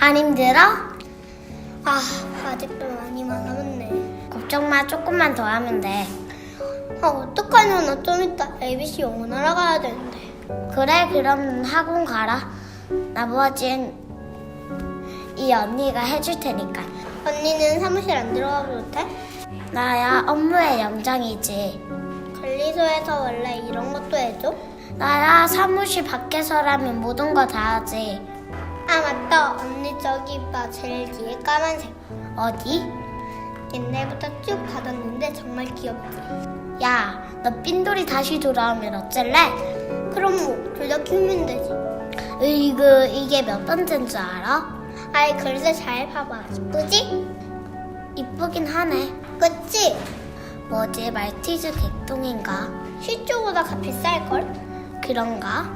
안 힘들어? 아, 아직도 많이 남았네. 걱정 마, 조금만 더 하면 돼. 아, 어떡하냐. 나 좀 이따 ABC 영어하러 가야 되는데. 그래, 그럼 학원 가라. 나머진 이 언니가 해줄 테니까. 언니는 사무실 안 들어가도 돼? 나야 업무의 영장이지. 관리소에서 원래 이런 것도 해줘? 나야 사무실 밖에서라면 모든 거 다 하지. 아, 맞다. 언니 저기 봐. 제일 뒤에 까만색. 어디? 옛날부터 쭉 받았는데 정말 귀엽지. 야, 너 삔돌이 다시 돌아오면 어쩔래? 그럼 뭐, 둘다 키우면 되지. 으이그, 이게 몇 번째인 줄 알아? 아이, 글쎄 잘 봐봐. 이쁘지? 이쁘긴 하네. 그치? 뭐지, 말티즈 객동인가? 실조보다 가 비쌀걸? 그런가?